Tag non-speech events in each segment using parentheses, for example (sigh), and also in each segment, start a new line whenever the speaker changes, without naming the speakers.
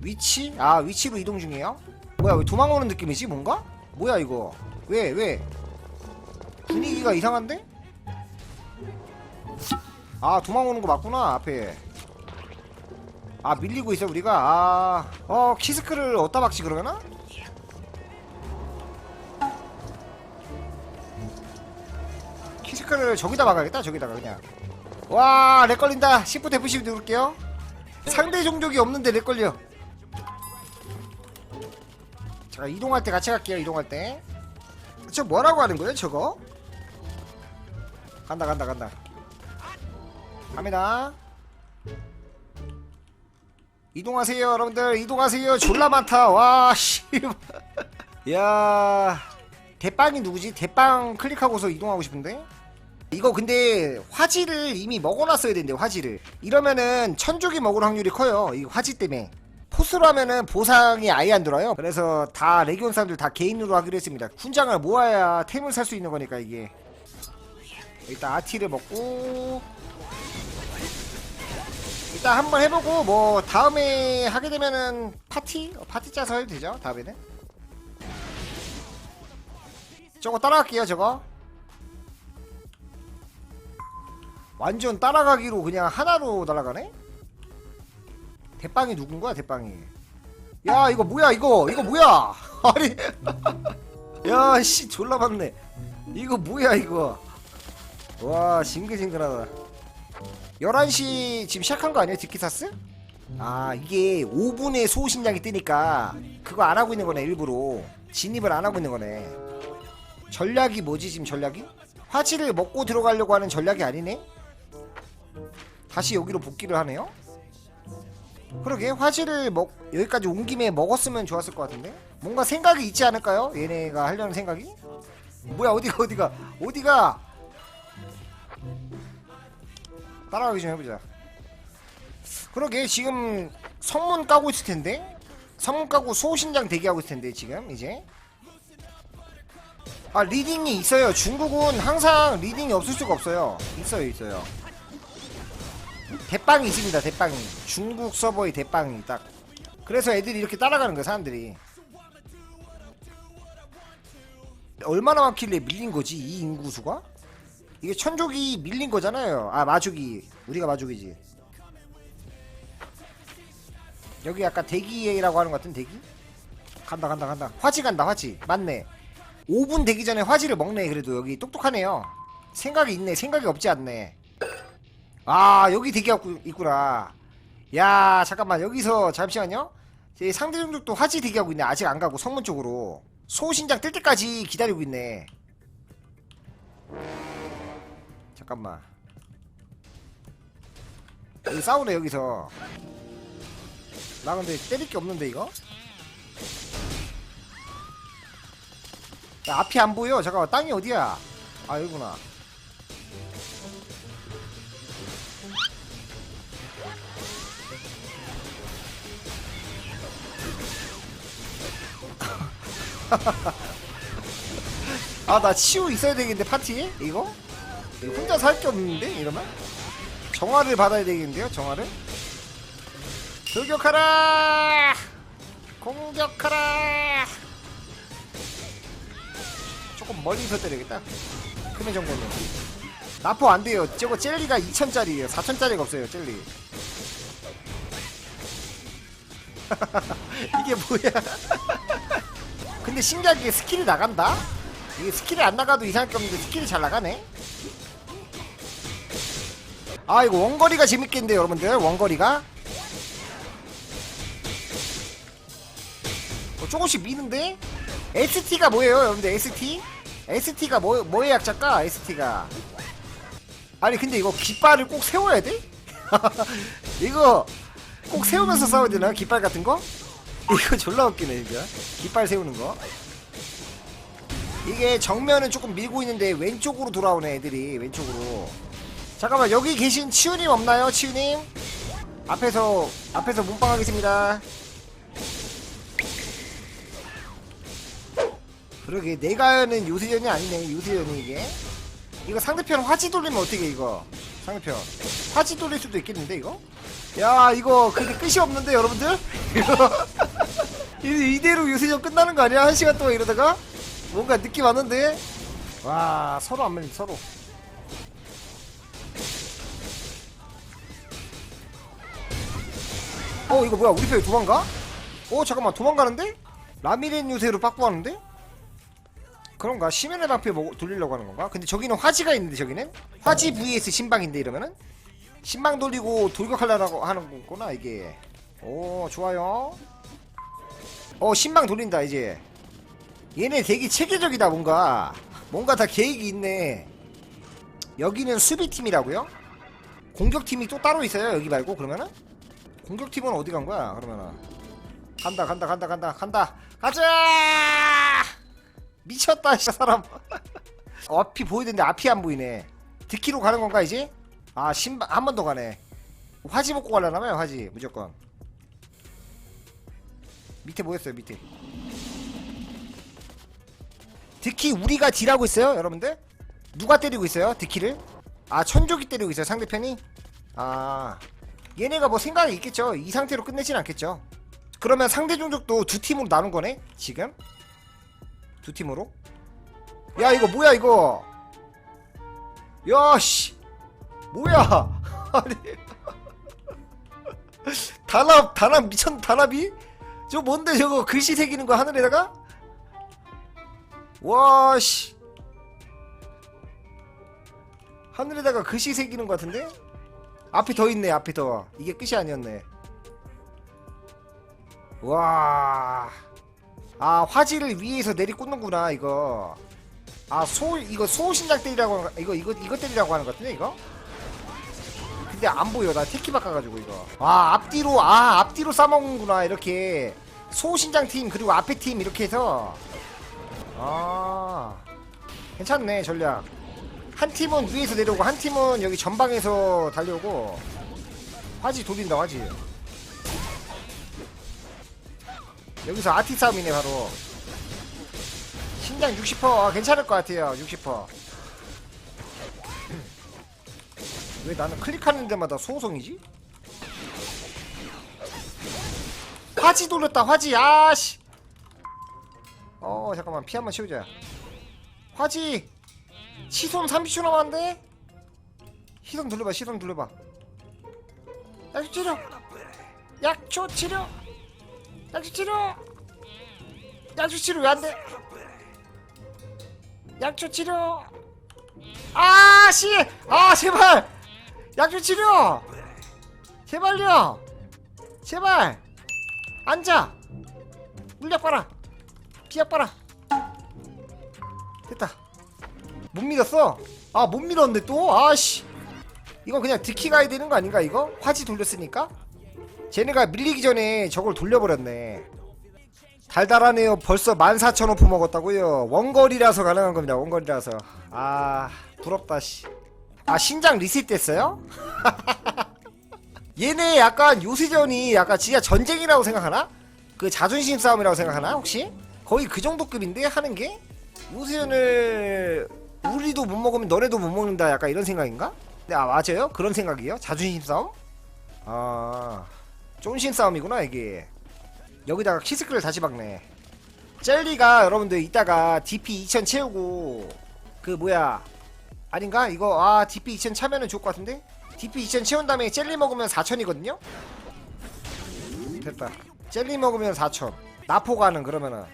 위치? 아 위치로 이동 중이에요? 뭐야 왜 도망오는 느낌이지 뭔가? 뭐야 이거 왜 왜? 분위기가 이상한데? 아 도망오는 거 맞구나 앞에 아 밀리고 있어 우리가 아어 키스크를 어디다 박지 그러면은? 키스크를 저기다 박아야겠다 저기다가 그냥 와렉 걸린다 10분 F10 누를게요 상대 종족이 없는데 렉 걸려 제가 이동할 때 같이 갈게요 이동할 때저 뭐라고 하는 거예요 저거? 간다 간다 간다. 갑니다. 이동하세요 여러분들. 이동하세요. 졸라 많다. 와씨. (laughs) 야 대빵이 누구지? 대빵 클릭하고서 이동하고 싶은데? 이거 근데 화지를 이미 먹어놨어야 된대 화지를 이러면은 천족이 먹을 확률이 커요 이 화지 때문에 포스로 하면은 보상이 아예 안 들어요. 그래서 다 레기온 사람들 다 개인으로 하기로 했습니다. 훈장을 모아야 템을 살 수 있는 거니까 이게. 일단 아티를 먹고. 일단 한번 해보고 뭐 다음에 하게 되면은 파티? 어, 파티 짜서 해도 되죠? 다음에는? 저거 따라갈게요 저거. 완전 따라가기로 그냥 하나로 날아가네? 대빵이 누군 거야 대빵이? 야 이거 뭐야 이거? 이거 뭐야? (laughs) 아니. (laughs) 야씨 졸라 많네 이거 뭐야 이거? 와 징글징글하다. 11시 지금 시작한 거 아니에요 디키사스? 아 이게 5분에 소신량이 뜨니까 그거 안 하고 있는 거네 일부러. 진입을 안 하고 있는 거네. 전략이 뭐지 지금 전략이? 화치를 먹고 들어가려고 하는 전략이 아니네? 다시 여기로 복귀를 하네요? 그러게 화질을 먹 여기까지 온 김에 먹었으면 좋았을 것 같은데? 뭔가 생각이 있지 않을까요? 얘네가 하려는 생각이? 뭐야 어디가 어디가? 어디가? 따라가기 좀 해보자. 그러게 지금 성문 까고 있을 텐데? 성문 까고 소신장 대기하고 있을 텐데 지금 이제? 아 리딩이 있어요. 중국은 항상 리딩이 없을 수가 없어요. 있어요 있어요 대빵이 있습니다 대빵이. 중국 서버의 대빵이 딱. 그래서 애들이 이렇게 따라가는 거야 사람들이. 얼마나 많길래 밀린 거지 이 인구수가? 이게 천족이 밀린 거잖아요. 아 마족이 우리가 마족이지. 여기 약간 대기라고 하는 것 같은 대기? 간다 간다 간다. 화지 간다 화지. 맞네. 5분 되기 전에 화지를 먹네 그래도. 여기 똑똑하네요. 생각이 있네. 생각이 없지 않네 아 여기 대기하고 있구나. 야 잠깐만. 여기서 잠시만요. 제 상대 종족도 화지 대기하고 있네. 아직 안 가고 성문 쪽으로. 소신장 뜰 때까지 기다리고 있네. 잠깐만. 여기 싸우네 여기서. 나 근데 때릴 게 없는데 이거? 야, 앞이 안 보여. 잠깐만. 땅이 어디야? 아 여기구나 (laughs) 아 나 치우 있어야 되겠는데 파티에 이거? 이거 혼자 살 게 없는데 이러면? 정화를 받아야 되겠는데요 정화를? 돌격하라! 공격하라! 조금 멀리서 때려야겠다. 크면 정도는 나포 안 돼요. 저거 젤리가 2천짜리예요. 4천짜리가 없어요 젤리. (laughs) 이게 뭐야 (laughs) 근데 신기하게 스킬이 나간다? 이게 스킬이 안 나가도 이상할 게 없는데 스킬이 잘 나가네? 아 이거 원거리가 재밌겠는데 여러분들 원거리가 어, 조금씩 미는데? ST가 뭐예요 여러분들 ST? ST가 뭐, 뭐의 약자까 ST가 아니 근데 이거 깃발을 꼭 세워야 돼? (laughs) 이거 꼭 세우면서 싸워야 되나 깃발 같은 거? 이거 졸라 웃기네 진짜 깃발 세우는 거. 이게 정면은 조금 밀고 있는데 왼쪽으로 돌아오네 애들이 왼쪽으로. 잠깐만 여기 계신 치우님 없나요 치우님? 앞에서 앞에서 문방하겠습니다. 그러게 내가 하는 요새전이 아니네 요새전이 이게. 이거 상대편 화지 돌리면 어떻게 이거? 상대편. 화지 돌릴 수도 있겠는데 이거? 야 이거 근데 끝이 없는데 여러분들? (laughs) 이- 이대로 요새전 끝나는 거 아니야? 한 시간 동안 이러다가? 뭔가 느낌 왔는데? 와 서로 안 밀림 서로 어 이거 뭐야 우리 편이 도망가? 어 잠깐만 도망가는데? 라미렌 요새로 빠꾸하는데? 그런가? 시메네 방패 먹 돌리려고 하는 건가? 근데 저기는 화지가 있는데 저기는? 화지 vs 신방인데 이러면은? 신방 돌리고 돌격하려고 하는 거구나 이게 오 좋아요 어 신방 돌린다 이제. 얘네 되게 체계적이다 뭔가. 뭔가 다 계획이 있네. 여기는 수비팀이라고요? 공격팀이 또 따로 있어요 여기 말고 그러면은? 공격팀은 어디 간 거야 그러면은? 간다 간다 간다 간다 간다. 가자! 미쳤다 씨 사람. 어, (laughs) 앞이 보이던데 앞이 안 보이네. 득키로 가는 건가 이제? 아 신발 한 번 더 가네. 화지 먹고 가려나봐요 화지 무조건 밑에 뭐였어요 밑에 득키 우리가 딜하고 있어요 여러분들? 누가 때리고 있어요 득키를? 아 천족이 때리고 있어요 상대편이? 아 얘네가 뭐 생각이 있겠죠 이 상태로 끝내진 않겠죠 그러면 상대 종족도 두 팀으로 나눈 거네 지금? 두 팀으로? 야 이거 뭐야 이거 야씨 뭐야 (laughs) 아니 (laughs) 단합 단합 미쳤 단합이? 저 뭔데 저거 글씨 새기는 거 하늘에다가? 와씨 하늘에다가 글씨 새기는 거 같은데? 앞에 더 있네 앞에 더 이게 끝이 아니었네 와. 아 화지를 위에서 내리꽂는구나 이거 아 소 이거 소신장 때리라고 거 이거 이거 이거 때리라고 하는 것 같은데 이거 근데 안 보여. 나 테키 바꿔가지고 이거. 아 앞뒤로 아 앞뒤로 싸먹는구나. 이렇게. 소신장 팀 그리고 앞에 팀 이렇게 해서. 아 괜찮네 전략. 한 팀은 위에서 내려오고 한 팀은 여기 전방에서 달려오고. 화지 돌린다 화지. 여기서 아티 싸움이네 바로. 신장 60% 아, 괜찮을 것 같아요 60% 왜 나는 클릭하는 데마다 소송이지? 화지 돌렸다 화지. 아씨. 어 잠깐만. 피 한번 채우자. 화지. 시선 30초 남았는데? 시선 돌려봐 시선 돌려봐. 약초 치료. 약초 치료. 약초 치료. 약초 치료 왜 안돼? 약초 치료. 아씨. 아 제발 약초 치료! 제발요! 제발! 앉아! 물약 봐라! 비약 봐라! 됐다. 못 믿었어? 아못 믿었는데 또? 아씨. 이건 그냥 득키 가야 되는 거 아닌가 이거? 화지 돌렸으니까? 쟤네가 밀리기 전에 저걸 돌려버렸네. 달달하네요. 벌써 14,000오프 먹었다고요? 원거리라서 가능한 겁니다 원거리라서. 아 부럽다 씨 아 신장 리셋됐어요? (laughs) 얘네 약간 요새전이 약간 진짜 전쟁이라고 생각하나? 그 자존심 싸움이라고 생각하나 혹시? 거의 그 정도 급인데 하는 게? 요새전을 우리도 못 먹으면 너네도 못 먹는다 약간 이런 생각인가? 네, 아 맞아요? 그런 생각이에요? 자존심 싸움? 아 쫀신 싸움이구나 이게 여기다가 키스크를 다시 박네 젤리가 여러분들 이따가 DP 2000 채우고 그 뭐야 아닌가? 이거 아 DP 2000 차면은 좋을 것 같은데? DP 2000 채운 다음에 젤리 먹으면 4000이거든요? 됐다 젤리 먹으면 4000 나포 가는 그러면은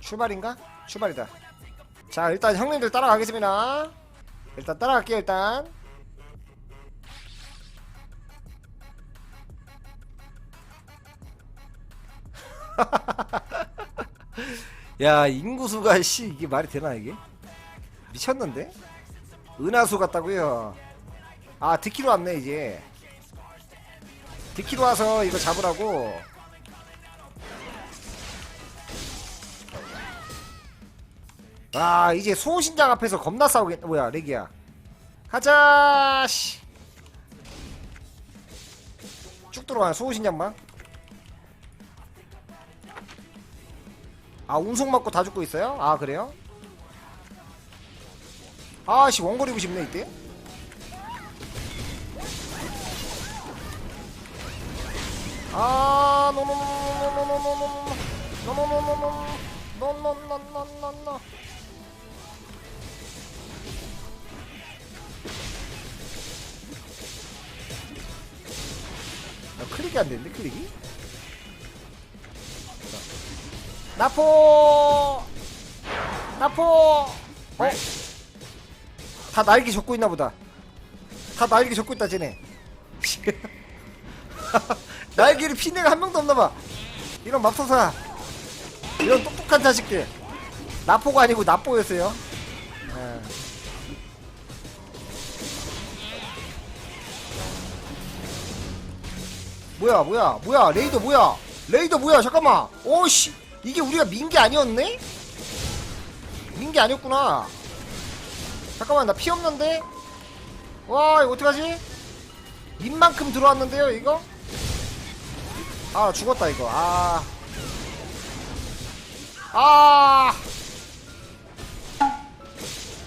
출발인가? 출발이다 자 일단 형님들 따라가겠습니다 일단 따라갈게요 일단 (laughs) 야 인구수가 씨 이게 말이 되나 이게 미쳤는데 은하수 같다고요. 아 듣기로 왔네 이제. 듣기로 와서 이거 잡으라고. 아 이제 소신장 앞에서 겁나 싸우겠 뭐야 레기야. 가자 씨 쭉 들어와 소신장만. 아 운송 맞고 다 죽고 있어요? 아 그래요? 아씨 원거리고 싶네 이때 아, 노노노노노노노노노노. 노노노노노노. 노노노노노노노. 야, 클릭이 안 되는데, 클릭이? 나포! 나포! 어? 다 날개 접고 있나 보다. 다 날개 접고 있다, 쟤네. (laughs) 날개를 핀 애가 한 명도 없나 봐. 이런 맙소사. 이런 똑똑한 자식들. 나포가 아니고 나포였어요. 예. 뭐야, 뭐야, 뭐야, 레이더 뭐야? 레이더 뭐야? 잠깐만. 오씨, 이게 우리가 민 게 아니었네? 민 게 아니었구나. 잠깐만, 나 피 없는데? 와, 이거 어떡하지? 민만큼 들어왔는데요, 이거? 아 죽었다 이거 아 아.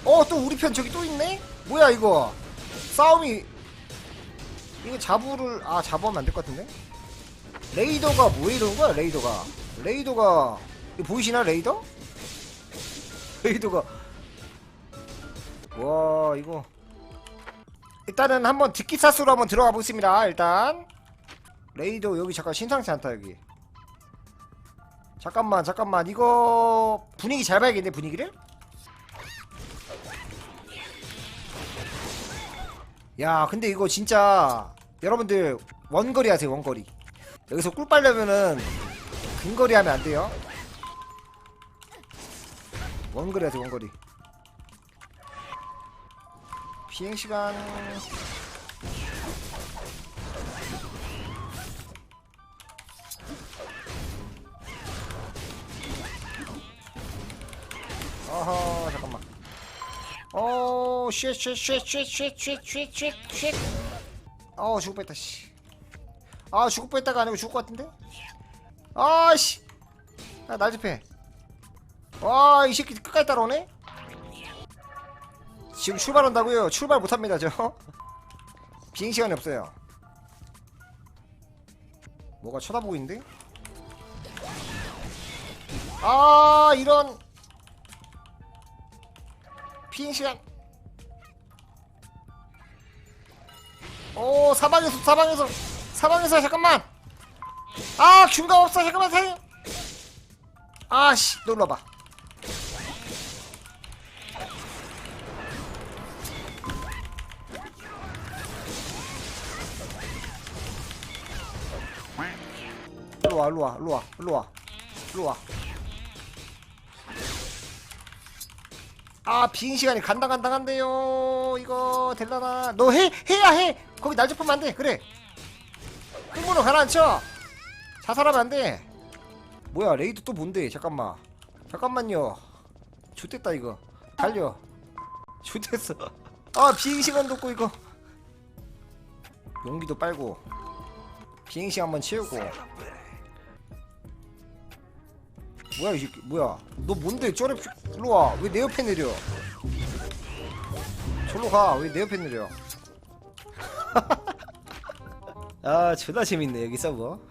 어, 또 우리 편 저기 또 있네? 뭐야, 이거? 싸움이. 이거 자부를, 아, 자부하면 안 될 것 같은데? 레이더가 뭐 이러는 거야, 레이더가? 레이더가, 이거 보이시나, 레이더? (laughs) 레이더가. 와, 이거. 일단은 한번 뒷기사수로 한번 들어가 보겠습니다, 일단. 레이더 여기 잠깐 심상치 않다 여기. 잠깐만 잠깐만. 이거 분위기 잘 봐야겠네 분위기를? 야 근데 이거 진짜 여러분들 원거리 하세요 원거리. 여기서 꿀 빨려면은 근거리 하면 안 돼요. 원거리 하세요 원거리 비행시간. 어허 잠깐만. 어쉣쉣쉣쉣쉣쉣쉣쉣어 죽을 뻔했다 씨아 죽을 뻔했다가 아니고 죽을 것 같은데? 아씨. 야날 집해. 와이 새끼 끝까지 따라오네 지금 출발한다고요 출발 못합니다 저 (laughs) 비행시간이 없어요 뭐가 쳐다보고 있는데 아 이런 피행 시간. 오 사방에서 사방에서 사방에서 잠깐만. 아 균가 없어 잠깐만 살. 아씨 놀러봐. 일로와 일로와 일로와 일로와. 일로와. 아 비행 시간이 간당간당한데요 이거. 될라나. 너 해 해야 해. 거기 날 잡으면 안돼. 그래. 흥문으로 가라앉혀. 자살하면 안돼. 뭐야 레이드 또 뭔데? 잠깐만. 잠깐만요. 좋됐다 이거. 달려. 좋됐어. (laughs) 아 비행 시간도 없고 이거. 용기도 빨고. 비행 시간 한번 채우고 뭐야 이 새끼? 뭐야? 너 뭔데? 저래 일로 와 왜 내 옆에 내려? 저로 가왜 내 옆에 내려? (laughs) 아 존나 재밌네 여기 서버. (laughs)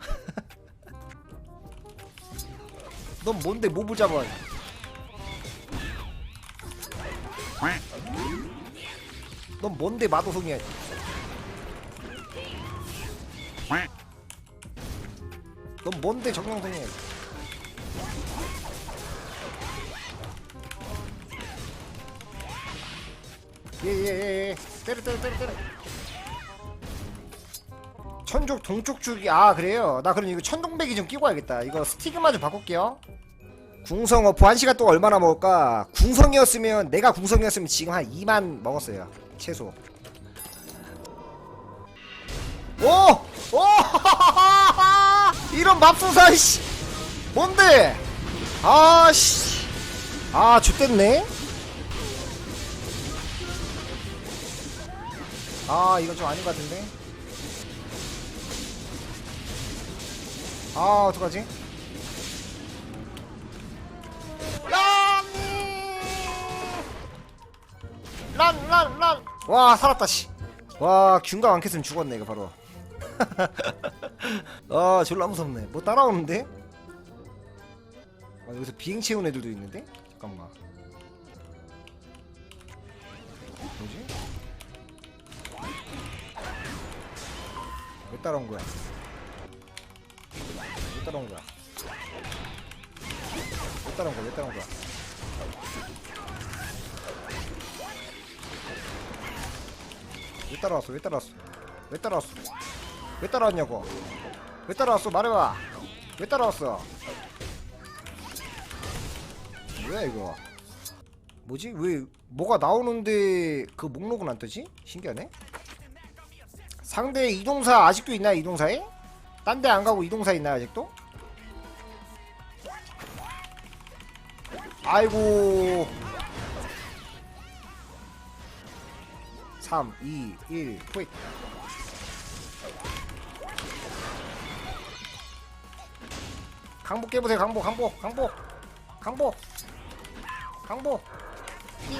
넌 뭔데? 몹을 잡아. 넌 뭔데? 마도송이야. 넌 뭔데? 정령송이야 예예예 때려 때려 때려 때려. 천족 동쪽 주기 아 그래요? 나 그럼 이거 천동배기 좀 끼고 와야겠다. 이거 스티그마 좀 바꿀게요. 궁성어 보안시간 또 얼마나 먹을까? 궁성이었으면 내가 궁성이었으면 지금 한 2만 먹었어요. 최소. 오! 오! (laughs) 이런 맙소사 씨 뭔데? 아씨. 아 좋댔네. 아 이건 좀 아닌 것 같은데. 아 어떡하지? 란 란 란 와 살았다 씨 와 균가 안 캤으면 죽었네 이거 바로. (laughs) 아 졸라 무섭네. 뭐 따라오는데? 아 여기서 비행 채운 애들도 있는데? 잠깐만 뭐지? 왜 따라온 거야? 왜 따라온 거야? 왜 따라온 거야? 왜 따라온 거야? 왜 따라왔어? 왜 따라왔어? 왜 따라왔어? 왜 따라왔냐고? 왜 따라왔어? 말해봐. 왜 따라왔어? 뭐야 이거? 뭐지? 왜 뭐가 나오는데 그 목록은 안 뜨지? 신기하네. 상대 이동사 아직도 있나 이동사에? 딴 데 안 가고 이동사 있나 아직도? 아이고 3 2 1 quick 강복 깨보세요 강복 강복 강복 강복 강복 띵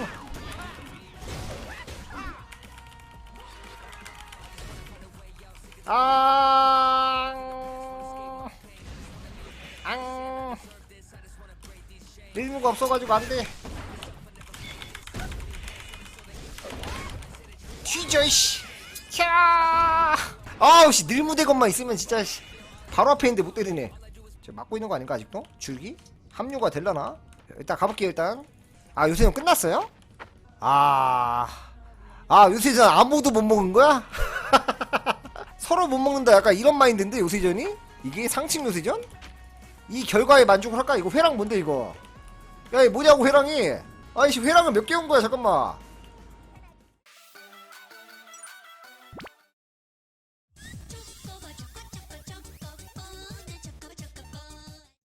아, 앙, 일무가 없어가지고 안 돼. 튀져 씨. 캬. 아우 씨 늘무대 것만 있으면 진짜 씨. 바로 앞에 있는데 못 때리네. 저 막고 있는 거 아닌가 아직도? 줄기? 합류가 될라나? 일단 가볼게요 일단. 아 요새는 끝났어요? 아. 아 요새전 아무도 못 먹은 거야? (laughs) 서로 못 먹는다 약간 이런 마인드인데 요새전이? 이게 상층 요새전? 이 결과에 만족을 할까? 이거 회랑 뭔데 이거? 야, 이 뭐냐고 회랑이? 아이씨 회랑은 몇 개 온 거야 잠깐만.